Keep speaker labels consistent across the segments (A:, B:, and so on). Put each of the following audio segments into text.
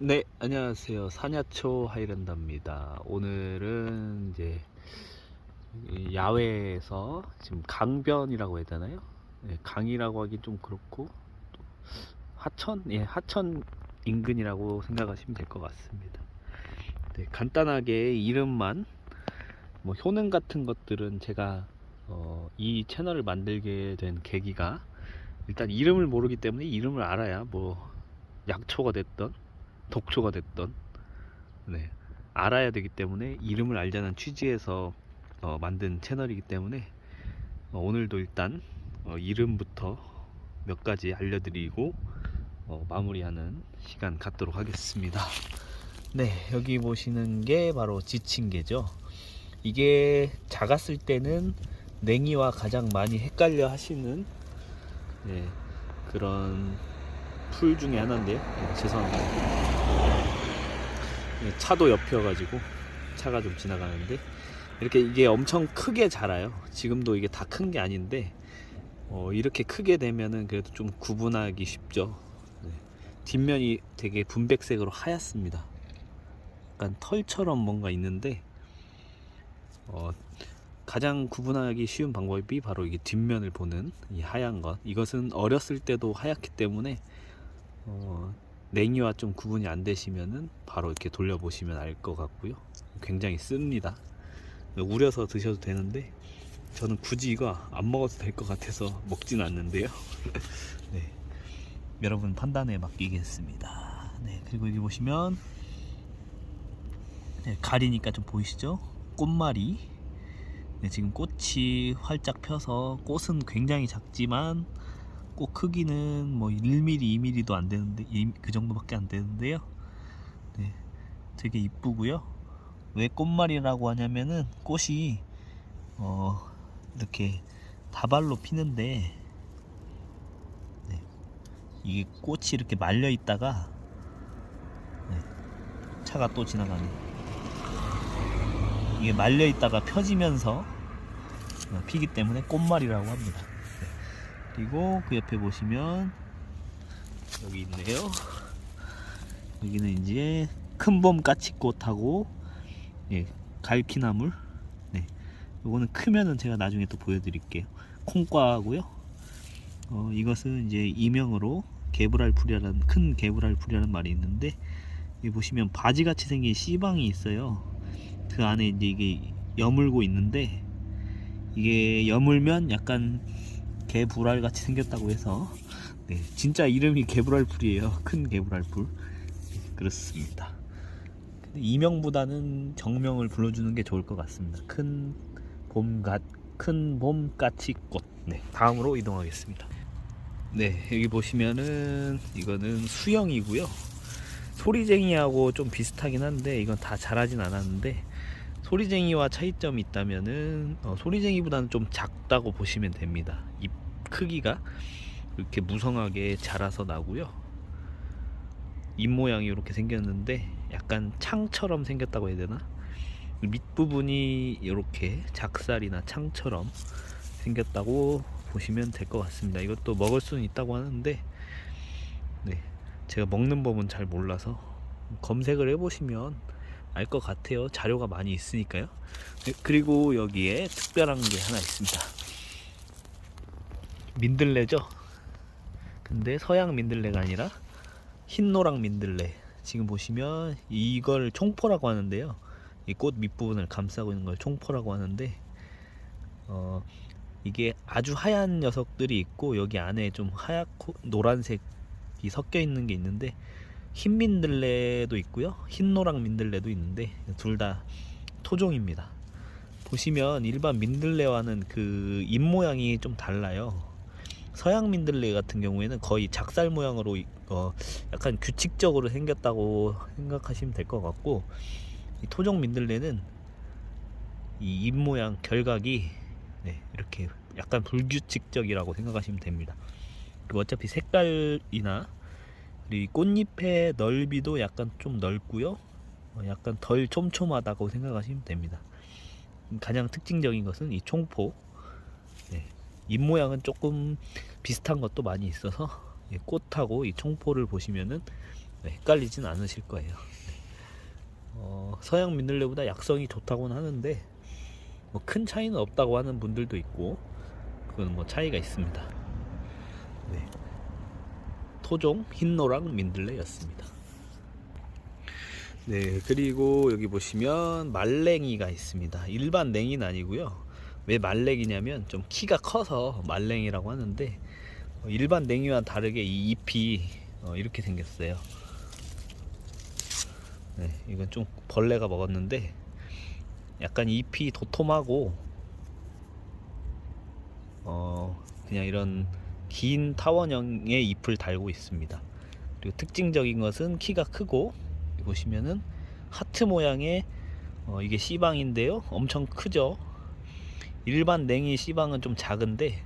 A: 네, 안녕하세요. 사냐초 하이랜다입니다. 오늘은 이제 이 야외에서 지금 강변이라고 해야 되나요? 네, 강이라고 하기 좀 그렇고 또 하천, 예, 하천 인근이라고 생각하시면 될 것 같습니다. 네, 간단하게 이름만 뭐 효능 같은 것들은 제가 어, 이 채널을 만들게 된 계기가 일단 이름을 모르기 때문에 이름을 알아야 뭐 약초가 됐던 독초가 됐던 네, 알아야 되기 때문에 이름을 알자는 취지에서 어, 만든 채널이기 때문에 어, 오늘도 일단 어, 이름부터 몇 가지 알려드리고 어, 마무리하는 시간 갖도록 하겠습니다. 네, 여기 보시는 게 바로 지친개죠. 이게 작았을 때는 냉이와 가장 많이 헷갈려 하시는 네, 그런 풀 중에 하나인데요. 네, 죄송합니다. 네, 차도 옆이어가지고 차가 좀 지나가는데 이렇게 이게 엄청 크게 자라요. 지금도 이게 다 큰 게 아닌데 어, 이렇게 크게 되면은 그래도 좀 구분하기 쉽죠. 네. 뒷면이 되게 분백색으로 하얗습니다. 약간 털처럼 뭔가 있는데 어, 가장 구분하기 쉬운 방법이 바로 이게 뒷면을 보는 이 하얀 것. 이것은 어렸을 때도 하얗기 때문에 어, 냉이와 좀 구분이 안 되시면은 바로 이렇게 돌려보시면 알 것 같고요. 굉장히 씁니다. 우려서 드셔도 되는데 저는 굳이 이거 안 먹어도 될 것 같아서 먹지는 않는데요. 네. 여러분 판단에 맡기겠습니다. 네, 그리고 여기 보시면 네, 가리니까 좀 보이시죠? 꽃말이. 네, 지금 꽃이 활짝 펴서 꽃은 굉장히 작지만 꽃 크기는 뭐 1mm, 2mm도 안 되는데 이- 그 정도밖에 안 되는데요. 네, 되게 이쁘고요. 왜 꽃말이라고 하냐면은 꽃이 어, 이렇게 다발로 피는데 네, 이게 꽃이 이렇게 말려 있다가 네, 차가 또 지나가네. 이게 말려 있다가 펴지면서 어, 피기 때문에 꽃말이라고 합니다. 네. 그리고 그 옆에 보시면 여기 있네요. 여기는 이제 큰봄 까치꽃하고 예, 갈퀴나물. 네. 요거는 크면은 제가 나중에 또 보여드릴게요. 콩과고요. 어, 이것은 이제 이명으로 개불알풀이라는 큰 개불알풀이라는 말이 있는데 여기 보시면 바지같이 생긴 씨방이 있어요. 그 안에 이제 이게 여물고 있는데 이게 여물면 약간 개불알 같이 생겼다고 해서 네, 진짜 이름이 개불알풀이에요. 큰 개불알풀. 네, 그렇습니다. 이명보다는 정명을 불러주는 게 좋을 것 같습니다. 큰 봄갓 큰 봄까치꽃. 네, 다음으로 이동하겠습니다. 네, 여기 보시면은 이거는 수영이고요. 소리쟁이하고 좀 비슷하긴 한데 이건 다 자라진 않았는데 소리쟁이와 차이점이 있다면은 어, 소리쟁이보다는 좀 작다고 보시면 됩니다. 잎 크기가 이렇게 무성하게 자라서 나고요. 잎 모양이 이렇게 생겼는데 약간 창처럼 생겼다고 해야 되나? 밑부분이 이렇게 작살이나 창처럼 생겼다고 보시면 될 것 같습니다. 이것도 먹을 수는 있다고 하는데 네, 제가 먹는 법은 잘 몰라서 검색을 해보시면 알 것 같아요. 자료가 많이 있으니까요. 네, 그리고 여기에 특별한 게 하나 있습니다. 민들레죠? 근데 서양 민들레가 아니라 흰노랑 민들레. 지금 보시면 이걸 총포라고 하는데요. 이 꽃 밑부분을 감싸고 있는 걸 총포라고 하는데 어, 이게 아주 하얀 녀석들이 있고 여기 안에 좀 하얗고 노란색이 섞여 있는 게 있는데 흰 민들레도 있고요. 흰 노랑 민들레도 있는데 둘 다 토종입니다. 보시면 일반 민들레와는 그 잎 모양이 좀 달라요. 서양 민들레 같은 경우에는 거의 작살 모양으로 이- 어, 약간 규칙적으로 생겼다고 생각하시면 될 것 같고 이 토종 민들레는 이 잎 모양 결각이 네, 이렇게 약간 불규칙적이라고 생각하시면 됩니다. 그리고 어차피 색깔이나 그리고 꽃잎의 넓이도 약간 좀 넓고요. 어, 약간 덜 촘촘하다고 생각하시면 됩니다. 가장 특징적인 것은 이 총포. 네, 잎 모양은 조금 비슷한 것도 많이 있어서 예, 꽃하고 이 총포를 보시면은 네, 헷갈리진 않으실 거예요. 어, 서양 민들레보다 약성이 좋다고는 하는데 뭐 큰 차이는 없다고 하는 분들도 있고 그건 뭐 차이가 있습니다. 네. 토종 흰노랑 민들레였습니다. 네, 그리고 여기 보시면 말랭이가 있습니다. 일반 냉이는 아니고요. 왜 말랭이냐면 좀 키가 커서 말랭이라고 하는데 어, 일반 냉이와 다르게 이 잎이 어, 이렇게 생겼어요. 네, 이건 좀 벌레가 먹었는데 약간 잎이 도톰하고 어 그냥 이런 긴 타원형의 잎을 달고 있습니다. 그리고 특징적인 것은 키가 크고 보시면은 하트 모양의 어, 이게 씨방인데요. 엄청 크죠. 일반 냉이 씨방은 좀 작은데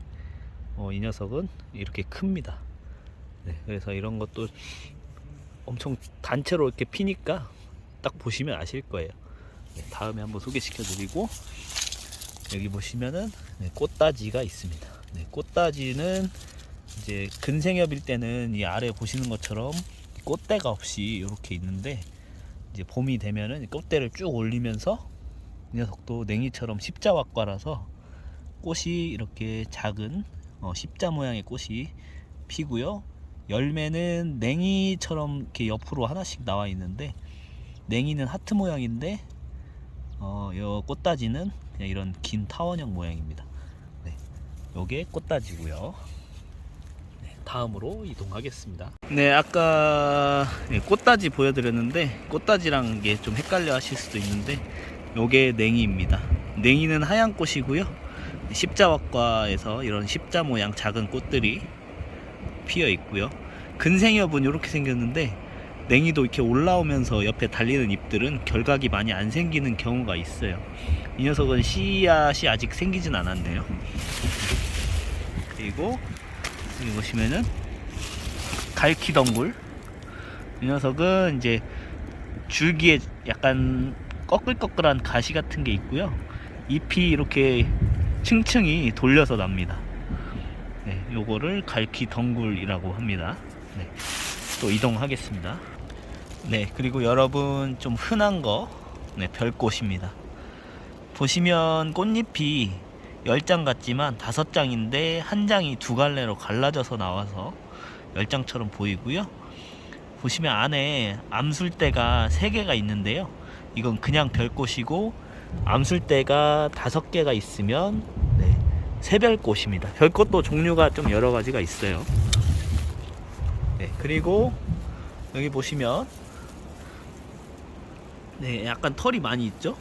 A: 어, 이 녀석은 이렇게 큽니다. 네, 그래서 이런 것도 엄청 단체로 이렇게 피니까 딱 보시면 아실 거예요. 네, 다음에 한번 소개시켜 드리고 여기 보시면은 네, 꽃다지가 있습니다. 네, 꽃다지는 이제 근생엽일 때는 이 아래 보시는 것처럼 꽃대가 없이 이렇게 있는데 이제 봄이 되면은 꽃대를 쭉 올리면서 이 녀석도 냉이처럼 십자왁과라서 꽃이 이렇게 작은 어, 십자 모양의 꽃이 피고요. 열매는 냉이처럼 이렇게 옆으로 하나씩 나와 있는데 냉이는 하트 모양인데 어, 요 꽃다지는 그냥 이런 긴 타원형 모양입니다. 네, 요게 꽃다지고요. 네, 다음으로 이동하겠습니다. 네, 아까 네, 꽃다지 보여드렸는데 꽃다지랑 이게 좀 헷갈려 하실 수도 있는데 요게 냉이입니다. 냉이는 하얀 꽃이고요. 십자왁과에서 이런 십자 모양 작은 꽃들이 피어 있고요. 근생엽은 이렇게 생겼는데 냉이도 이렇게 올라오면서 옆에 달리는 잎들은 결각이 많이 안 생기는 경우가 있어요. 이 녀석은 씨앗이 아직 생기진 않았네요. 그리고 여기 보시면은 갈키덩굴. 이 녀석은 이제 줄기에 약간 꺼끌꺼끌한 가시 같은 게 있고요. 잎이 이렇게 층층이 돌려서 납니다. 네, 요거를 갈키덩굴이라고 합니다. 네, 또 이동하겠습니다. 네, 그리고 여러분 좀 흔한 거, 네, 별꽃입니다. 보시면 꽃잎이 10장 같지만 5장인데 한 장이 두 갈래로 갈라져서 나와서 10장처럼 보이고요. 보시면 안에 암술대가 3개가 있는데요. 이건 그냥 별꽃이고 암술대가 5개가 있으면 네, 새별꽃입니다. 별꽃도 종류가 좀 여러 가지가 있어요. 네, 그리고 여기 보시면 네, 약간 털이 많이 있죠?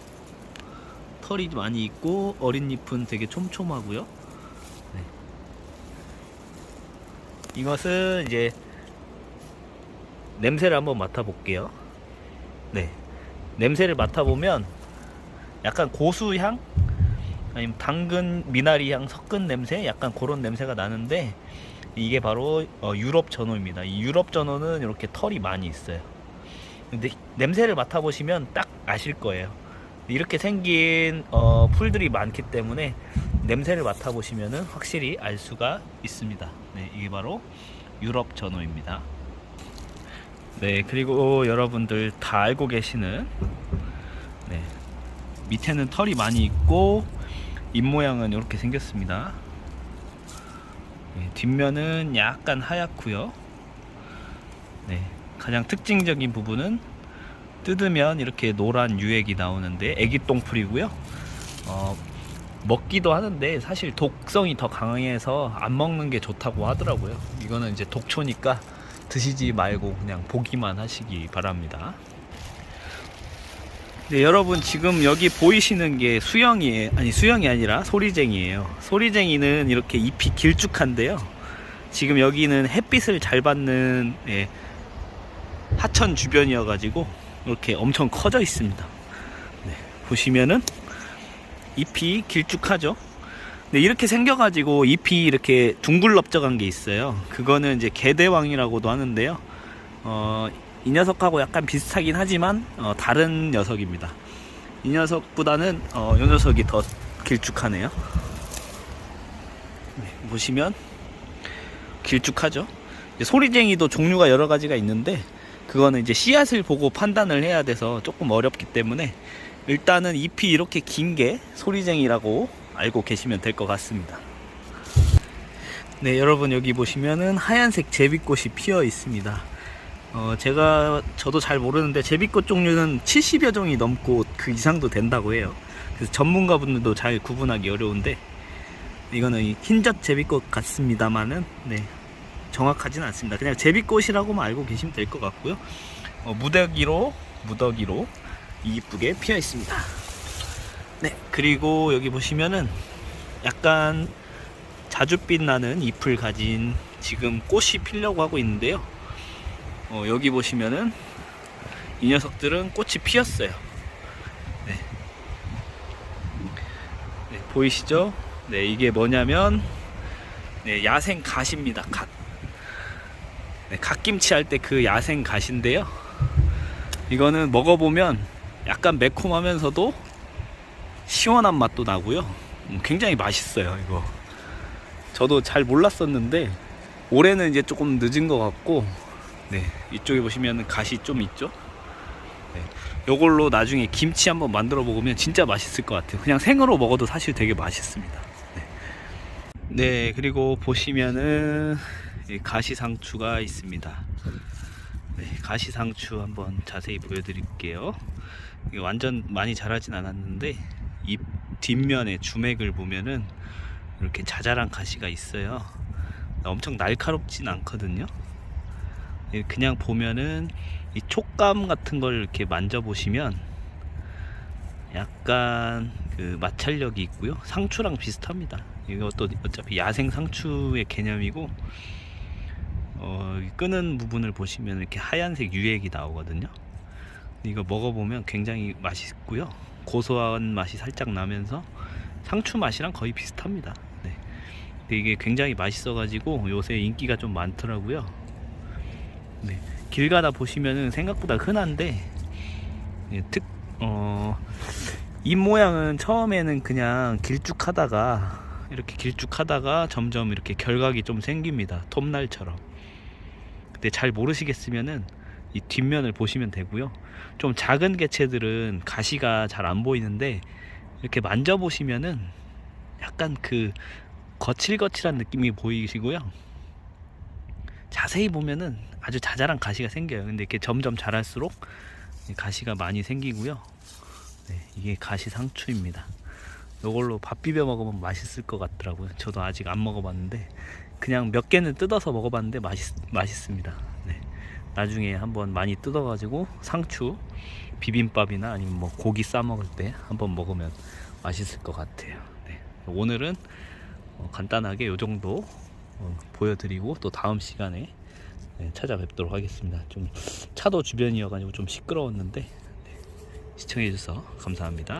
A: 털이 많이 있고 어린 잎은 되게 촘촘하고요. 네. 이것은 이제 냄새를 한번 맡아볼게요. 네, 냄새를 맡아보면 약간 고수향 아니면 당근 미나리 향 섞은 냄새 약간 그런 냄새가 나는데 이게 바로 어, 유럽 전어입니다. 이 유럽 전어는 이렇게 털이 많이 있어요. 근데 냄새를 맡아보시면 딱 아실 거예요. 이렇게 생긴 어, 풀들이 많기 때문에 냄새를 맡아보시면 확실히 알 수가 있습니다. 네, 이게 바로 유럽 전어입니다. 네, 그리고 여러분들 다 알고 계시는 네, 밑에는 털이 많이 있고 잎 모양은 이렇게 생겼습니다. 네, 뒷면은 약간 하얗고요. 네, 가장 특징적인 부분은 뜯으면 이렇게 노란 유액이 나오는데 애기 똥풀이고요. 어, 먹기도 하는데 사실 독성이 더 강해서 안 먹는 게 좋다고 하더라고요. 이거는 이제 독초니까 드시지 말고 그냥 보기만 하시기 바랍니다. 네, 여러분 지금 여기 보이시는 게 수영이에요. 아니 수영이 아니라 소리쟁이에요. 소리쟁이는 이렇게 잎이 길쭉한데요. 지금 여기는 햇빛을 잘 받는 예, 하천 주변이어가지고 이렇게 엄청 커져 있습니다. 네, 보시면은 잎이 길쭉하죠. 네, 이렇게 생겨가지고 잎이 이렇게 둥글럽적한 게 있어요. 그거는 이제 개대왕이라고도 하는데요. 어, 이 녀석하고 약간 비슷하긴 하지만 어, 다른 녀석입니다. 이 녀석보다는 어, 이 녀석이 더 길쭉하네요. 네, 보시면 길쭉하죠. 소리쟁이도 종류가 여러 가지가 있는데 그거는 이제 씨앗을 보고 판단을 해야 돼서 조금 어렵기 때문에 일단은 잎이 이렇게 긴 게 소리쟁이라고 알고 계시면 될 것 같습니다. 네, 여러분 여기 보시면은 하얀색 제비꽃이 피어 있습니다. 어, 제가 저도 잘 모르는데 제비꽃 종류는 70여 종이 넘고 그 이상도 된다고 해요. 그래서 전문가분들도 잘 구분하기 어려운데 이거는 이 흰젓 제비꽃 같습니다만은 네, 정확하진 않습니다. 그냥 제비꽃이라고만 알고 계시면 될 것 같고요. 어, 무더기로 무더기로 이쁘게 피어 있습니다. 네, 그리고 여기 보시면은 약간 자줏빛 나는 잎을 가진 지금 꽃이 피려고 하고 있는데요. 어, 여기 보시면은 이 녀석들은 꽃이 피었어요. 네. 네, 보이시죠? 네, 이게 뭐냐면 네, 야생 갓입니다. 갓. 네, 갓김치 할 때 그 야생 갓인데요. 이거는 먹어보면 약간 매콤하면서도 시원한 맛도 나고요. 음, 굉장히 맛있어요, 이거. 저도 잘 몰랐었는데 올해는 이제 조금 늦은 것 같고 네 이쪽에 보시면 갓이 좀 있죠 네, 요걸로 나중에 김치 한번 만들어 먹으면 진짜 맛있을 것 같아요 그냥 생으로 먹어도 사실 되게 맛있습니다 네, 네 그리고 보시면은 이 가시상추가 있습니다 네, 가시상추 한번 자세히 보여드릴게요 완전 많이 자라진 않았는데 잎 뒷면에 주맥을 보면은 이렇게 자잘한 가시가 있어요. 엄청 날카롭진 않거든요. 예, 그냥 보면은 이 촉감 같은 걸 이렇게 만져보시면 약간 그 마찰력이 있고요. 상추랑 비슷합니다. 이것도 어차피 야생 상추의 개념이고 어, 이 끄는 부분을 보시면 이렇게 하얀색 유액이 나오거든요. 이거 먹어보면 굉장히 맛있고요. 고소한 맛이 살짝 나면서 상추 맛이랑 거의 비슷합니다. 네. 이게 굉장히 맛있어가지고 요새 인기가 좀 많더라고요. 네. 길 가다 보시면은 생각보다 흔한데 예, 특, 어, 잎 모양은 처음에는 그냥 길쭉하다가 이렇게 길쭉하다가 점점 이렇게 결각이 좀 생깁니다. 톱날처럼. 근데 잘 모르시겠으면은 이 뒷면을 보시면 되고요. 좀 작은 개체들은 가시가 잘 안 보이는데 이렇게 만져보시면은 약간 그 거칠거칠한 느낌이 보이시고요. 자세히 보면은 아주 자잘한 가시가 생겨요. 근데 이렇게 점점 자랄수록 이 가시가 많이 생기고요. 네, 이게 가시 상추입니다. 이걸로 밥 비벼 먹으면 맛있을 것 같더라고요. 저도 아직 안 먹어봤는데 그냥 몇 개는 뜯어서 먹어봤는데 맛있 맛있습니다. 네. 나중에 한번 많이 뜯어가지고 상추 비빔밥이나 아니면 뭐 고기 싸 먹을 때 한번 먹으면 맛있을 것 같아요. 네. 오늘은 어, 간단하게 요 정도 어, 보여드리고 또 다음 시간에 네, 찾아뵙도록 하겠습니다. 좀 차도 주변이어가지고 좀 시끄러웠는데 네. 시청해주셔서 감사합니다.